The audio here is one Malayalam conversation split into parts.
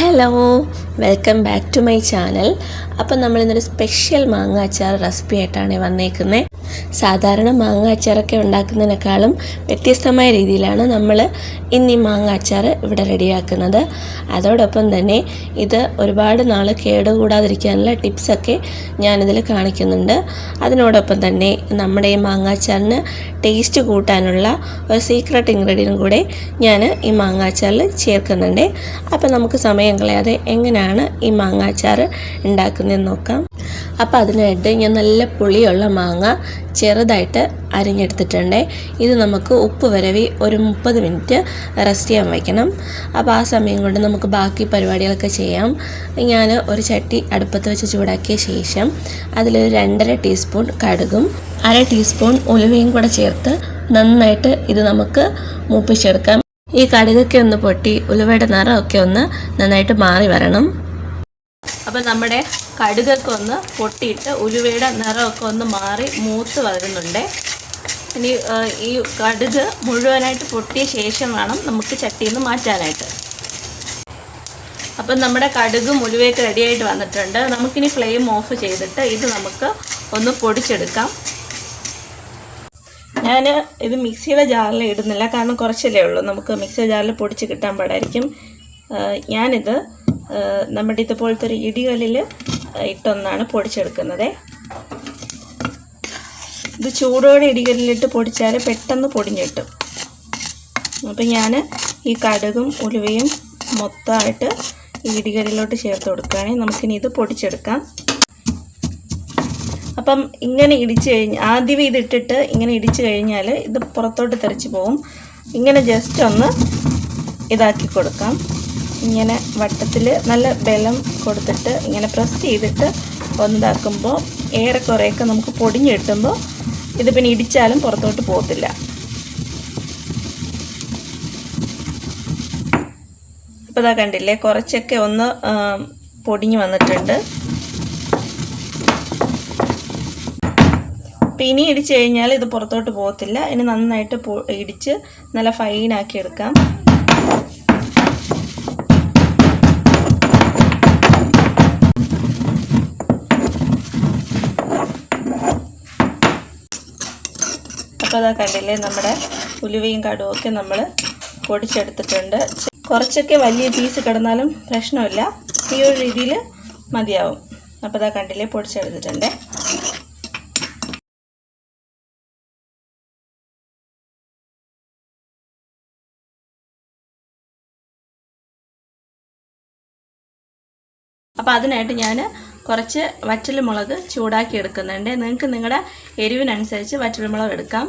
Hello welcome back to my channel അപ്പം നമ്മളിന്നൊരു സ്പെഷ്യൽ മാങ്ങ അച്ചാർ റെസിപ്പി ആയിട്ടാണ് വന്നേക്കുന്നത് സാധാരണ മാങ്ങ അച്ചാറൊക്കെ ഉണ്ടാക്കുന്നതിനേക്കാളും വ്യത്യസ്തമായ രീതിയിലാണ് നമ്മൾ ഇന്ന് മാങ്ങ അച്ചാർ ഇവിടെ റെഡിയാക്കുന്നത്. അതോടൊപ്പം തന്നെ ഇത് ഒരുപാട് നാൾ കേടുകൂടാതിരിക്കാനുള്ള ടിപ്സൊക്കെ ഞാനിതിൽ കാണിക്കുന്നുണ്ട്. അതിനോടൊപ്പം തന്നെ നമ്മുടെ ഈ മാങ്ങ അച്ചാറിന് ടേസ്റ്റ് കൂട്ടാനുള്ള ഒരു സീക്രട്ട് ഇൻഗ്രീഡിയന്റ് കൂടെ ഞാൻ ഈ മാങ്ങ അച്ചാറിൽ ചേർക്കുന്നുണ്ട്. അപ്പോൾ നമുക്ക് സമയം കളയാതെ എങ്ങനെയാണ് ഈ മാങ്ങ അച്ചാർ ഉണ്ടാക്കുന്നതെന്ന് നോക്കാം. അപ്പോൾ അതിനായിട്ട് ഞാൻ നല്ല പുളിയുള്ള മാങ്ങ ചെറുതായിട്ട് അരിഞ്ഞെടുത്തിട്ടുണ്ട്. ഇത് നമുക്ക് ഉപ്പ് വരവി ഒരു മുപ്പത് മിനിറ്റ് റെസ്റ്റ് ചെയ്യാൻ വയ്ക്കണം. അപ്പോൾ ആ സമയം കൊണ്ട് നമുക്ക് ബാക്കി പരിപാടികളൊക്കെ ചെയ്യാം. ഞാൻ ഒരു ചട്ടി അടുപ്പത്ത് വെച്ച് ചൂടാക്കിയ ശേഷം അതിലൊരു രണ്ടര ടീസ്പൂൺ കടുകും അര ടീസ്പൂൺ ഉലുവയും കൂടെ ചേർത്ത് നന്നായിട്ട് ഇത് നമുക്ക് മൂപ്പിച്ചെടുക്കാം. ഈ കടുകൊക്കെ ഒന്ന് പൊട്ടി ഉലുവയുടെ നിറമൊക്കെ ഒന്ന് നന്നായിട്ട് മാറി വരണം. അപ്പം നമ്മുടെ കടുകൊക്കെ ഒന്ന് പൊട്ടിയിട്ട് ഉലുവയുടെ നിറമൊക്കെ ഒന്ന് മാറി മൂത്ത് വരുന്നുണ്ട്. ഇനി ഈ കടുക് മുഴുവനായിട്ട് പൊട്ടിയ ശേഷം വേണം നമുക്ക് ചട്ടിയിൽ നിന്ന് മാറ്റാനായിട്ട്. അപ്പം നമ്മുടെ കടുകും ഉലുവയൊക്കെ റെഡിയായിട്ട് വന്നിട്ടുണ്ട്. നമുക്കിനി ഫ്ലെയിം ഓഫ് ചെയ്തിട്ട് ഇത് നമുക്ക് ഒന്ന് പൊടിച്ചെടുക്കാം. ഞാൻ ഇത് മിക്സിയുടെ ജാറിൽ ഇടുന്നില്ല. കാരണം കുറച്ചല്ലേ ഉള്ളൂ. നമുക്ക് മിക്സിയുടെ ജാറിൽ പൊടിച്ച് കിട്ടാൻ പാടായിരിക്കും. ഞാനിത് നമ്മുടെ ഇതുപോലത്തെ ഒരു ഇടികളിൽ ഇട്ടൊന്നാണ് പൊടിച്ചെടുക്കുന്നത്. ഇത് ചൂടോടെ ഇടികല്ലിട്ട് പൊടിച്ചാൽ പെട്ടെന്ന് പൊടിഞ്ഞിട്ടും അപ്പം ഞാൻ ഈ കടുകും ഉലുവയും മൊത്തമായിട്ട് ഈ ഇടികളിലോട്ട് ചേർത്ത് കൊടുക്കുകയാണെങ്കിൽ നമുക്കിനി ഇത് പൊടിച്ചെടുക്കാം. അപ്പം ഇങ്ങനെ ഇടിച്ച് കഴിഞ്ഞ് ആദ്യമേ ഇതിട്ടിട്ട് ഇങ്ങനെ ഇടിച്ച് കഴിഞ്ഞാൽ ഇത് പുറത്തോട്ട് തെറിച്ച് പോകും ഇങ്ങനെ ജസ്റ്റ് ഒന്ന് ഇതാക്കി കൊടുക്കാം. ഇങ്ങനെ വട്ടത്തിൽ നല്ല ബലം കൊടുത്തിട്ട് ഇങ്ങനെ പ്രസ് ചെയ്തിട്ട് ഒന്നിതാക്കുമ്പോൾ ഏറെക്കുറെയൊക്കെ നമുക്ക് പൊടിഞ്ഞ് കിട്ടുമ്പോൾ ഇത് പിന്നെ ഇടിച്ചാലും പുറത്തോട്ട് പോകത്തില്ല. ഇപ്പോൾ ഇതാ കണ്ടില്ലേ കുറച്ചൊക്കെ ഒന്ന് പൊടിഞ്ഞ് വന്നിട്ടുണ്ട്. അപ്പം ഇനി ഇടിച്ച് കഴിഞ്ഞാൽ ഇത് പുറത്തോട്ട് പോകത്തില്ല. ഇനി നന്നായിട്ട് ഇടിച്ച് നല്ല ഫൈനാക്കി എടുക്കാം. അപ്പോൾ അതാ കണ്ടില്ലേ നമ്മുടെ ഉലുവയും കടുവും ഒക്കെ നമ്മൾ പൊടിച്ചെടുത്തിട്ടുണ്ട്. കുറച്ചൊക്കെ വലിയ പീസ് കിടന്നാലും പ്രശ്നമില്ല. ഈ ഒരു രീതിയിൽ മതിയാവും. അപ്പോൾ അതാ കണ്ടില്ലേ പൊടിച്ചെടുത്തിട്ടുണ്ട്. അപ്പോൾ അതിനായിട്ട് ഞാൻ കുറച്ച് വറ്റൽമുളക് ചൂടാക്കി എടുക്കുന്നുണ്ട്. നിങ്ങൾക്ക് നിങ്ങളുടെ എരിവിനനുസരിച്ച് വറ്റൽമുളക് എടുക്കാം.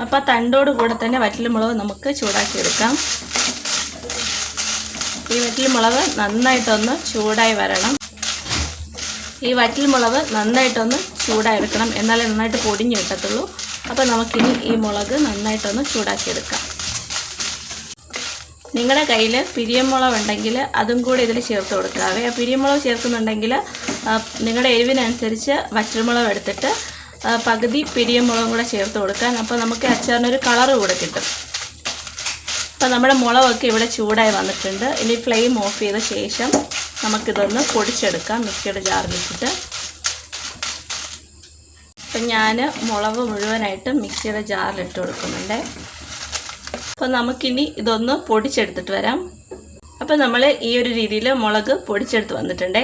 അപ്പോൾ തണ്ടോട് കൂടെ തന്നെ വറ്റൽമുളക് നമുക്ക് ചൂടാക്കി എടുക്കാം. ഈ വറ്റൽമുളക് നന്നായിട്ടൊന്ന് ചൂടായി വരണം. ഈ വറ്റൽമുളക് നന്നായിട്ടൊന്ന് ചൂടായി എടുക്കണം. എന്നാലേ നന്നായിട്ട് പൊടിഞ്ഞ് കിട്ടത്തുള്ളൂ. അപ്പോൾ നമുക്കിനി ഈ മുളക് നന്നായിട്ടൊന്ന് ചൂടാക്കി എടുക്കാം. നിങ്ങളുടെ കയ്യിൽ പിരിയമുളക് ഉണ്ടെങ്കിൽ അതും കൂടി ഇതിൽ ചേർത്ത് കൊടുക്കാവേ ആ പിരിയമുളക് ചേർക്കുന്നുണ്ടെങ്കിൽ നിങ്ങളുടെ എരിവിനനുസരിച്ച് വറ്റൽമുളക് എടുത്തിട്ട് പകുതി പിരിയമുളകും കൂടെ ചേർത്ത് കൊടുക്കാൻ. അപ്പോൾ നമുക്ക് അച്ചാറിനൊരു കളറ് കൂടെ കിട്ടും. അപ്പോൾ നമ്മുടെ മുളകൊക്കെ ഇവിടെ ചൂടായി വന്നിട്ടുണ്ട്. ഇനി ഫ്ലെയിം ഓഫ് ചെയ്ത ശേഷം നമുക്കിതൊന്ന് പൊടിച്ചെടുക്കാം മിക്സിയുടെ ജാറിലിട്ടിട്ട്. അപ്പം ഞാൻ മുളക് മുഴുവനായിട്ട് മിക്സിയുടെ ജാറിലിട്ട് കൊടുക്കുന്നുണ്ട്. അപ്പോൾ നമുക്കിനി ഇതൊന്ന് പൊടിച്ചെടുത്തിട്ട് വരാം. അപ്പോൾ നമ്മൾ ഈ ഒരു രീതിയിൽ മുളക് പൊടിച്ചെടുത്ത് വന്നിട്ടുണ്ട്.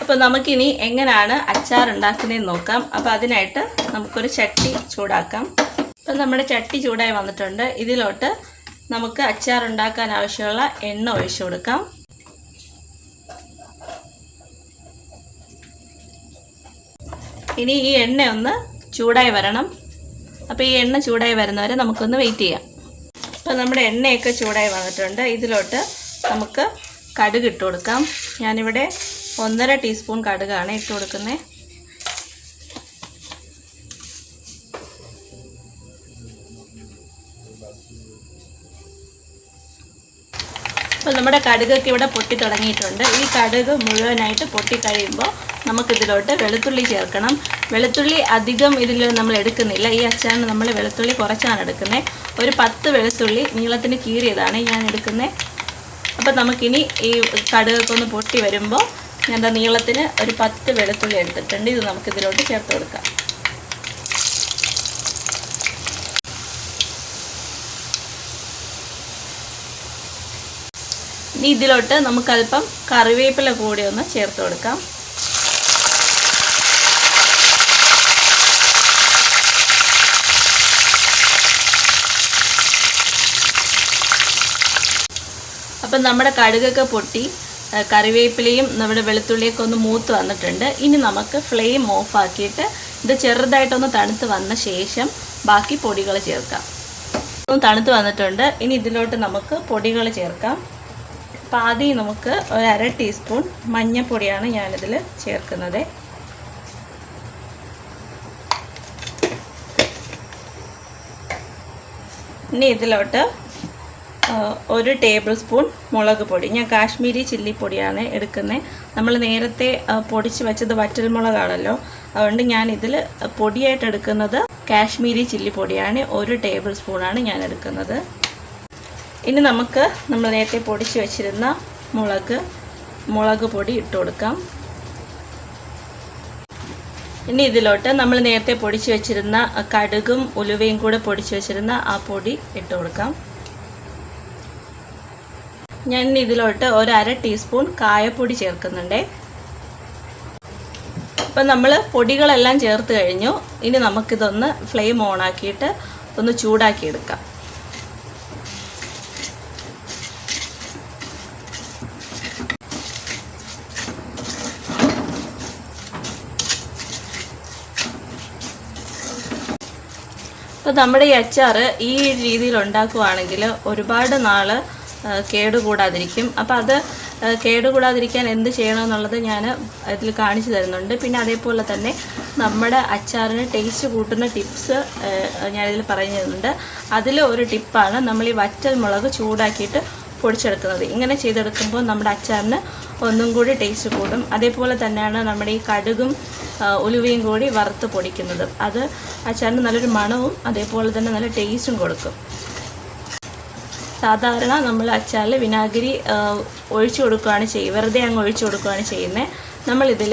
അപ്പോൾ നമുക്കിനി എങ്ങനെയാണ് അച്ചാർ ഉണ്ടാക്കുന്നതെന്ന് നോക്കാം. അപ്പോൾ അതിനായിട്ട് നമുക്കൊരു ചട്ടി ചൂടാക്കാം. അപ്പോൾ നമ്മുടെ ചട്ടി ചൂടായി വന്നിട്ടുണ്ട്. ഇതിലോട്ട് നമുക്ക് അച്ചാർ ഉണ്ടാക്കാൻ ആവശ്യമുള്ള എണ്ണ ഒഴിച്ചു കൊടുക്കാം. ഇനി ഈ എണ്ണ ഒന്ന് ചൂടായി വരണം. അപ്പോൾ ഈ എണ്ണ ചൂടായി വരുന്നവരെ നമുക്കൊന്ന് വെയിറ്റ് ചെയ്യാം. അപ്പോൾ നമ്മുടെ എണ്ണയൊക്കെ ചൂടായി വന്നിട്ടുണ്ട്. ഇതിലോട്ട് നമുക്ക് കടുക് ഇട്ട് കൊടുക്കാം. ഞാനിവിടെ ഒന്നര ടീസ്പൂൺ കടുകാണ് ഇട്ട് കൊടുക്കുന്നത്. അപ്പോൾ നമ്മുടെ കടുകൊക്കെ ഇവിടെ പൊട്ടി തുടങ്ങിയിട്ടുണ്ട്. ഈ കടുക് മുഴുവനായിട്ട് പൊട്ടി കഴിയുമ്പോൾ നമുക്കിതിലോട്ട് വെളുത്തുള്ളി ചേർക്കണം. വെളുത്തുള്ളി അധികം ഇതിൽ നമ്മൾ എടുക്കുന്നില്ല. ഈ അച്ചാറിന് നമ്മൾ വെളുത്തുള്ളി കുറച്ചാണ് എടുക്കുന്നത്. ഒരു പത്ത് വെളുത്തുള്ളി നീളത്തിന് കീറിയതാണ് ഞാൻ എടുക്കുന്നത്. അപ്പോൾ നമുക്കിനി ഈ കടുകൊക്കെ ഒന്ന് പൊട്ടി വരുമ്പോൾ ഞാൻ നീളത്തിന് ഒരു പത്ത് വെളുത്തുള്ളി എടുത്തിട്ടുണ്ട്. ഇത് നമുക്കിതിലോട്ട് ചേർത്ത് കൊടുക്കാം. ഇനി ഇതിലോട്ട് നമുക്ക് അല്പം കറിവേപ്പില കൂടി ഒന്ന് ചേർത്ത് കൊടുക്കാം. അപ്പം നമ്മുടെ കടുകൊക്കെ പൊട്ടി കറിവേപ്പിലയും നമ്മുടെ വെളുത്തുള്ളിയൊക്കെ ഒന്ന് മൂത്ത് വന്നിട്ടുണ്ട്. ഇനി നമുക്ക് ഫ്ലെയിം ഓഫാക്കിയിട്ട് ഇത് ചെറുതായിട്ടൊന്ന് തണുത്ത് വന്ന ശേഷം ബാക്കി പൊടികൾ ചേർക്കാം. ഒന്ന് തണുത്ത് വന്നിട്ടുണ്ട്. ഇനി ഇതിലോട്ട് നമുക്ക് പൊടികൾ ചേർക്കാം. ആദ്യം നമുക്ക് ഒരു അര ടീസ്പൂൺ മഞ്ഞൾപ്പൊടിയാണ് ഞാനിതിൽ ചേർക്കുന്നത്. ഇനി ഇതിലോട്ട് ഒരു ടേബിൾ സ്പൂൺ മുളക് പൊടി. ഞാൻ കാശ്മീരി ചില്ലി പൊടിയാണ് എടുക്കുന്നത്. നമ്മൾ നേരത്തെ പൊടിച്ച് വെച്ചത് വറ്റൽമുളകാണല്ലോ അതുകൊണ്ട് ഞാൻ ഇതിൽ പൊടിയായിട്ട് എടുക്കുന്നത് കാശ്മീരി ചില്ലി പൊടിയാണ്. ഒരു ടേബിൾ സ്പൂണാണ് ഞാൻ എടുക്കുന്നത്. ഇനി നമുക്ക് നമ്മൾ നേരത്തെ പൊടിച്ച് വെച്ചിരുന്ന മുളക് മുളക് പൊടി ഇട്ട് കൊടുക്കാം. ഇനി ഇതിലോട്ട് നമ്മൾ നേരത്തെ പൊടിച്ച് വെച്ചിരുന്ന കടുകും ഉലുവയും കൂടെ പൊടിച്ച് വെച്ചിരുന്ന ആ പൊടി ഇട്ട് കൊടുക്കാം. ഞാൻ ഇതിലോട്ട് ഒരു അര ടീസ്പൂൺ കായപ്പൊടി ചേർക്കുന്നുണ്ട്. അപ്പം നമ്മൾ പൊടികളെല്ലാം ചേർത്ത് കഴിഞ്ഞു. ഇനി നമുക്കിതൊന്ന് ഫ്ലെയിം ഓണാക്കിയിട്ട് ഒന്ന് ചൂടാക്കി അപ്പോൾ നമ്മുടെ ഈ അച്ചാർ ഈ രീതിയിൽ ഉണ്ടാക്കുവാണെങ്കിൽ ഒരുപാട് നാൾ കേടുകൂടാതിരിക്കും. അപ്പോൾ അത് കേടുകൂടാതിരിക്കാൻ എന്ത് ചെയ്യണമെന്നുള്ളത് ഞാൻ ഇതിൽ കാണിച്ചു തരുന്നുണ്ട്. പിന്നെ അതേപോലെ തന്നെ നമ്മുടെ അച്ചാറിന് ടേസ്റ്റ് കൂട്ടുന്ന ടിപ്സ് ഞാനിതിൽ പറഞ്ഞു തരുന്നുണ്ട്. അതിൽ ഒരു ടിപ്പാണ് നമ്മൾ ഈ വറ്റൽ മുളക് ചൂടാക്കിയിട്ട് പൊടിച്ചെടുക്കുന്നത്. ഇങ്ങനെ ചെയ്തെടുക്കുമ്പോൾ നമ്മുടെ അച്ചാറിന് ഒന്നും കൂടി ടേസ്റ്റ് കൂടും. അതേപോലെ തന്നെയാണ് നമ്മുടെ ഈ കടുകും ഉലുവയും കൂടി വറുത്ത് പൊടിക്കുന്നത്. അത് അച്ചാറിന് നല്ലൊരു മണവും അതേപോലെ തന്നെ നല്ല ടേസ്റ്റും കൊടുക്കും. സാധാരണ നമ്മൾ അച്ചാറിൽ വിനാഗിരി ഒഴിച്ചു കൊടുക്കുകയാണ് ചെയ്യുക വെറുതെ അങ്ങ് ഒഴിച്ചു കൊടുക്കുകയാണ് ചെയ്യുന്നത് നമ്മളിതിൽ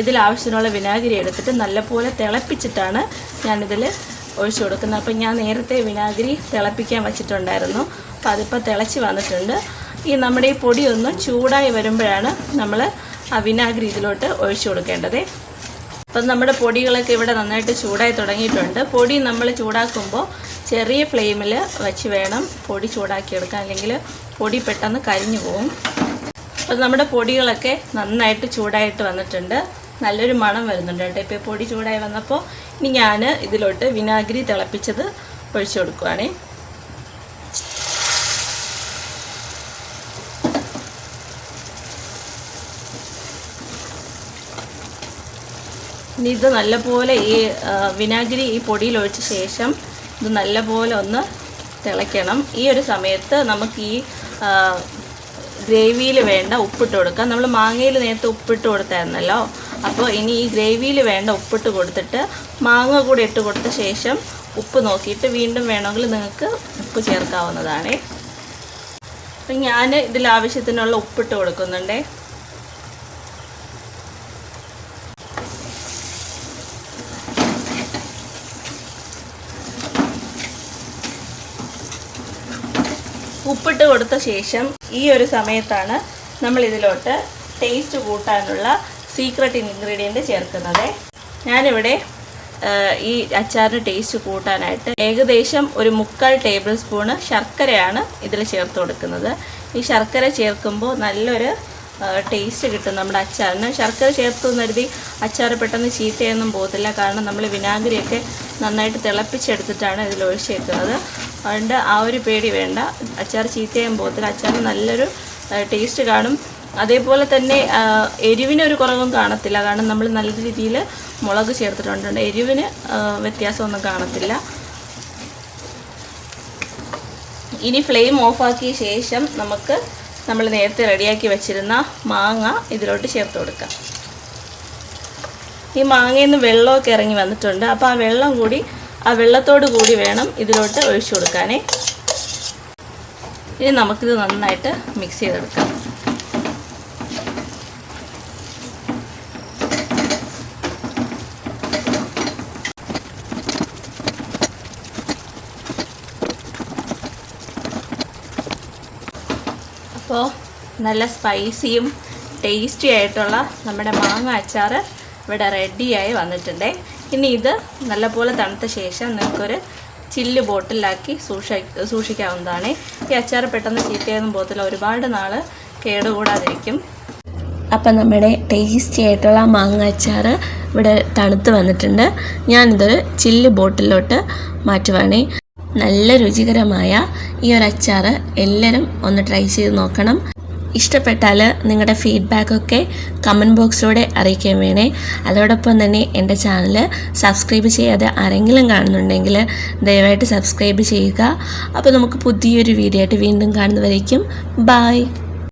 ഇതിൽ ആവശ്യത്തിനുള്ള വിനാഗിരി എടുത്തിട്ട് നല്ലപോലെ തിളപ്പിച്ചിട്ടാണ് ഞാനിതിൽ ഒഴിച്ചു കൊടുക്കുന്നത്. അപ്പം ഞാൻ നേരത്തെ വിനാഗിരി തിളപ്പിക്കാൻ വച്ചിട്ടുണ്ടായിരുന്നു. അപ്പം അതിപ്പോൾ തിളച്ച് വന്നിട്ടുണ്ട്. ഈ നമ്മുടെ ഈ പൊടി ഒന്ന് ചൂടായി വരുമ്പോഴാണ് നമ്മൾ ആ വിനാഗിരി ഇതിലോട്ട് ഒഴിച്ചു കൊടുക്കേണ്ടത്. അപ്പം നമ്മുടെ പൊടികളൊക്കെ ഇവിടെ നന്നായിട്ട് ചൂടായി തുടങ്ങിയിട്ടുണ്ട്. പൊടി നമ്മൾ ചൂടാക്കുമ്പോൾ ചെറിയ ഫ്ലെയിമിൽ വെച്ച് വേണം പൊടി ചൂടാക്കിയെടുക്കാൻ. അല്ലെങ്കിൽ പൊടി പെട്ടെന്ന് കരിഞ്ഞു പോകും അപ്പം നമ്മുടെ പൊടികളൊക്കെ നന്നായിട്ട് ചൂടായിട്ട് വന്നിട്ടുണ്ട്. നല്ലൊരു മണം വരുന്നുണ്ട് കേട്ടോ. ഇപ്പോൾ പൊടി ചൂടായി വന്നപ്പോൾ ഇനി ഞാൻ ഇതിലോട്ട് വിനാഗിരി തിളപ്പിച്ചത് ഒഴിച്ചു കൊടുക്കുവാണേ. ഇനി ഇത് നല്ലപോലെ ഈ വിനാഗിരി ഈ പൊടിയിൽ ഒഴിച്ച ശേഷം ഇത് നല്ലപോലെ ഒന്ന് തിളയ്ക്കണം. ഈ ഒരു സമയത്ത് നമുക്ക് ഈ ഗ്രേവിയിൽ വേണ്ട ഉപ്പിട്ട് കൊടുക്കാം. നമ്മൾ മാങ്ങയിൽ നേരത്തെ ഉപ്പിട്ട് കൊടുത്തായിരുന്നല്ലോ. അപ്പോൾ ഇനി ഈ ഗ്രേവിയിൽ വേണ്ട ഉപ്പിട്ട് കൊടുത്തിട്ട് മാങ്ങ കൂടി ഇട്ട് കൊടുത്ത ശേഷം ഉപ്പ് നോക്കിയിട്ട് വീണ്ടും വേണമെങ്കിൽ നിങ്ങൾക്ക് ഉപ്പ് ചേർക്കാവുന്നതാണേ. അപ്പം ഞാൻ ഇതിൽ ആവശ്യത്തിനുള്ള ഉപ്പിട്ട് കൊടുക്കുന്നുണ്ടേ. ഉപ്പിട്ട് കൊടുത്ത ശേഷം ഈ ഒരു സമയത്താണ് നമ്മൾ ഇതിലോട്ട് ടേസ്റ്റ് കൂട്ടാനുള്ള സീക്രട്ട് ഇൻഗ്രീഡിയന്റ് ചേർക്കുന്നത്. ഞാനിവിടെ ഈ അച്ചാറിന് ടേസ്റ്റ് കൂട്ടാനായിട്ട് ഏകദേശം ഒരു മുക്കാൽ ടേബിൾ സ്പൂണ് ശർക്കരയാണ് ഇതിൽ ചേർത്ത് കൊടുക്കുന്നത്. ഈ ശർക്കര ചേർക്കുമ്പോൾ നല്ലൊരു ടേസ്റ്റ് കിട്ടും നമ്മുടെ അച്ചാറിന്. ശർക്കര ചേർത്ത് കരുതി അച്ചാർ പെട്ടെന്ന് ചീത്തയൊന്നും പോകത്തില്ല. കാരണം നമ്മൾ വിനാഗിരിയൊക്കെ നന്നായിട്ട് തിളപ്പിച്ചെടുത്തിട്ടാണ് ഇതിൽ ഒഴിച്ചേക്കുന്നത്. അതുകൊണ്ട് ആ ഒരു പേടി വേണ്ട. അച്ചാർ ചീത്തയായും പോകത്തില്ല. അച്ചാറിന് നല്ലൊരു ടേസ്റ്റ് കാണും. അതേപോലെ തന്നെ എരിവിനൊരു കുറവും കാണത്തില്ല. കാരണം നമ്മൾ നല്ല രീതിയിൽ മുളക് ചേർത്തിട്ടുണ്ട്. എരിവിന് വ്യത്യാസമൊന്നും കാണത്തില്ല. ഇനി ഫ്ലെയിം ഓഫാക്കിയ ശേഷം നമുക്ക് നമ്മൾ നേരത്തെ റെഡിയാക്കി വെച്ചിരുന്ന മാങ്ങ ഇതിലോട്ട് ചേർത്ത് കൊടുക്കാം. ഈ മാങ്ങയിൽ നിന്ന് വെള്ളമൊക്കെ ഇറങ്ങി വന്നിട്ടുണ്ട്. അപ്പോൾ ആ വെള്ളം കൂടി ആ വെള്ളത്തോട് കൂടി വേണം ഇതിലോട്ട് ഒഴിച്ചു കൊടുക്കാനേ. ഇനി നമുക്കിത് നന്നായിട്ട് മിക്സ് ചെയ്തെടുക്കാം. അപ്പോൾ നല്ല സ്പൈസിയും ടേസ്റ്റി ആയിട്ടുള്ള നമ്മുടെ മാങ്ങ അച്ചാർ ഇവിടെ റെഡിയായി വന്നിട്ടുണ്ട്. ഇനി ഇത് നല്ലപോലെ തണുത്ത ശേഷം നിങ്ങൾക്കൊരു ചില്ല് ബോട്ടിലാക്കി സൂക്ഷി സൂക്ഷിക്കാവുന്നതാണ്. ഈ അച്ചാർ പെട്ടെന്ന് ചീത്തയൊന്നും പോകത്തില്ല ഒരുപാട് നാൾ കേടുകൂടാതിരിക്കും. അപ്പം നമ്മുടെ ടേസ്റ്റി ആയിട്ടുള്ള മാങ്ങ അച്ചാർ ഇവിടെ തണുത്ത് വന്നിട്ടുണ്ട്. ഞാനിതൊരു ചില്ല് ബോട്ടിലോട്ട് മാറ്റുവാണേ. നല്ല രുചികരമായ ഈ ഒരു അച്ചാർ എല്ലാവരും ഒന്ന് ട്രൈ ചെയ്ത് നോക്കണം. ഇഷ്ടപ്പെട്ടാൽ നിങ്ങളുടെ ഫീഡ്ബാക്കൊക്കെ കമന്റ് ബോക്സിലൂടെ അറിയിക്കാൻ വേണേ. അതോടൊപ്പം തന്നെ എന്റെ ചാനൽ സബ്സ്ക്രൈബ് ചെയ്യാതെ ആരെങ്കിലും കാണുന്നുണ്ടെങ്കിൽ ദയവായിട്ട് സബ്സ്ക്രൈബ് ചെയ്യുക. അപ്പോൾ നമുക്ക് പുതിയൊരു വീഡിയോ ആയിട്ട് വീണ്ടും കാണുന്നവരേക്കും ബായ്.